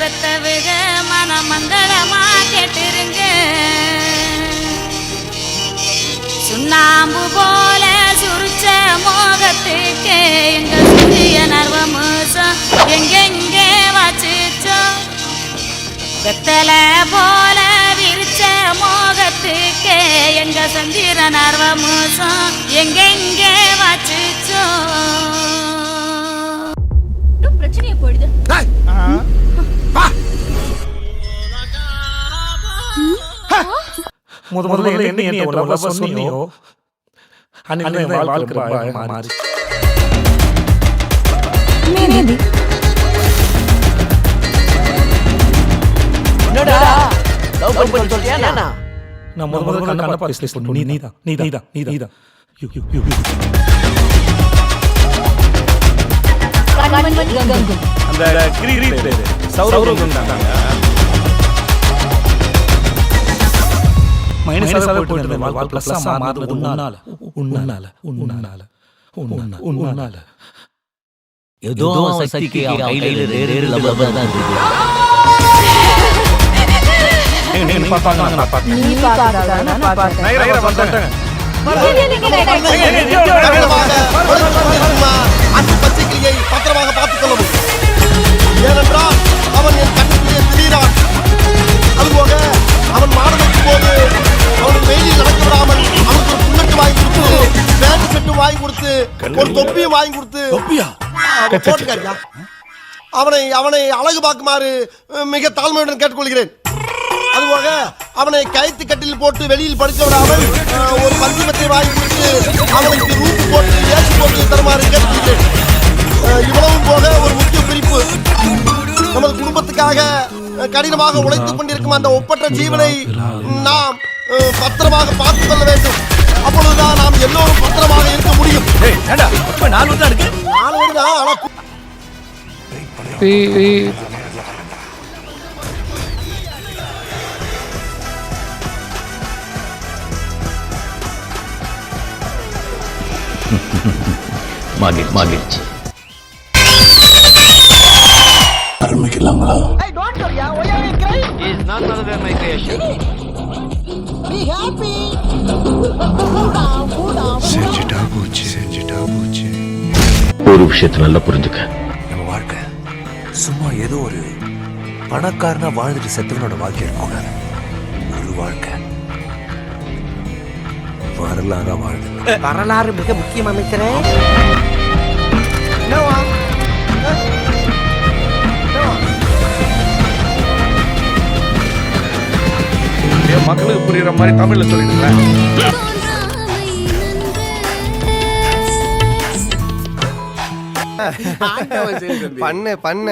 மவளைய மனமங்களமா கேட்டிருங்க. சுண்ணாம்பு போல சுருச்ச மோகத்துக்கு எங்க சுரிய நர்வமுசம் எங்கெங்கே வச்சுச்சோம் வெத்தல போல விரிச்ச மோகத்துக்கு எங்க சந்திர நர்வ மோசம் எங்கே முத முதல்ல என்ன என்ன சொன்னியோ அன்னைக்கு என் வாழ்க்கை ரொம்ப மாறி என்னடா லவ் பண்ணி சொல்லியா நான் முத முதல்ல கண்ண பார்த்து பேச நீ நீதான் நீதான் நீதான் நீதான் யூ யூ யூ அந்த கிரீட் சௌரவ் மைனஸ் ஆக போயிட்டு இருந்த வாழ்க்கை பிளஸ் மாறுறது உன்னால. உன்னால. உன்னால. உன்னால. உன்னால. ஏதோ அவன் சக்திக்கு அவன் கையில ரேர் ரேர் லவ் லவ் தான் இருக்கு. நீங்க பார்த்தாங்க நான் பார்த்தேன் நீ பார்க்கறதா நான் பார்த்தேன் நைரா வந்துட்டாங்க ஒரு தொப்பியும் வாங்கி கொடுத்து தொப்பியா? போட்டுக்காரியா அவனை அவனை அழகு பார்க்குமாறு மிக தாழ்மையுடன் கேட்டுக்கொள்கிறேன். அதுபோக அவனை கயிற்று கட்டில் போட்டு வெளியில் படுக்க விடாமல் ஒரு பந்திமத்தை வாங்கி கொடுத்து அவனுக்கு ரூப்பு போட்டு ஏசி போட்டு தருமாறு கேட்டுக்கிறேன் இவ்வளவும் போக ஒரு முக்கிய குறிப்பு. நமது குடும்பத்துக்காக கடினமாக உழைத்துக் கொண்டிருக்கும் அந்த ஒப்பற்ற ஜீவனை நாம் பத்திரமாக பார்த்துக் கொள்ள வேண்டும். அப்பொழுதுதான் நாம் எல்லோரும் பத்திரமாக முடியும் ஏண்டா இப்ப நாலு தான் இருக்கு. நாலு பேர் தான் ஆனா மகிழ் மகிழ்ச்சி செஞ்சுட்டா போச்சு செஞ்சுட்டா போச்சு ஒரு விஷயத்தை நல்லா புரிஞ்சுக்க. நம்ம வாழ்க்கை சும்மா ஏதோ ஒரு பணக்காரனா வாழ்ந்துட்டு செத்தவனோட வாழ்க்கை இருக்கக்கூடாது ஒரு வாழ்க்கை. வரலாறா வாழ்ந்து. வரலாறு மிக முக்கியம் என் மக்களுக்கு புரியுற மாதிரி தமிழ்ல சொல்லிடுங்களேன். பண்ண பண்ணு.